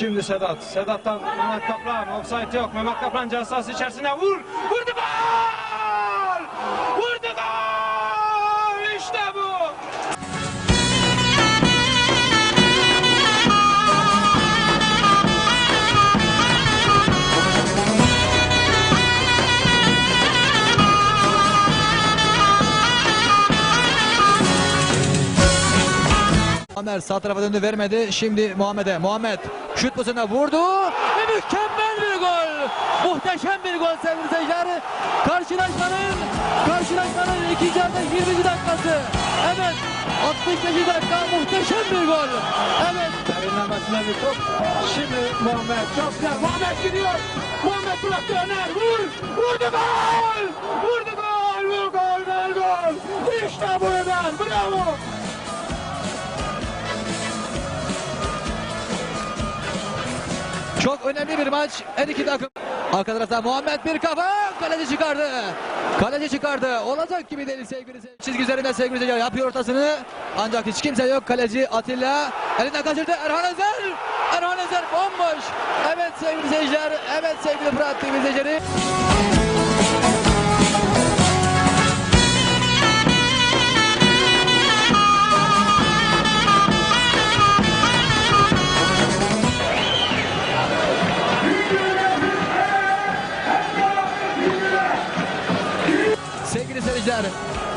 Sedat. Sedat'tan Mehmet Kaplan. Offside yok. Mehmet Kaplan cezası içerisine vur. Vurdu Amer sağ tarafa döndü vermedi. Şimdi Muhammed'e. Muhammed şut pozisyonuna vurdu. Ve mükemmel bir gol. Muhteşem bir gol sevgili seyirciler. Karşılaşmanın karşılaşmanın ikinci yarıda 20. dakikası. Evet 65. dakika muhteşem bir gol. Evet Derinlemesine bir top. Şimdi Muhammed çok güzel. Muhammed gidiyor. Muhammed bıraktı Öner. Vur. Vurdu gol. Vurdu gol. Vur gol. Gol gol. İşte bu Öner. Bravo. Çok önemli bir maç. Her iki takım. Arka tarafta Muhammed bir kafa. Kaleci çıkardı. Kaleci çıkardı. Olacak gibi değil sevgili seyirciler. Çizgi üzerinde sevgili seyirciler yapıyor ortasını. Ancak hiç kimse yok. Kaleci Atilla. Elinden kaçırdı. Erhan Özer. Erhan Özer bomboş. Evet sevgili seyirciler. Evet sevgili Fırat TV izleyicileri. Sevgili seyirciler,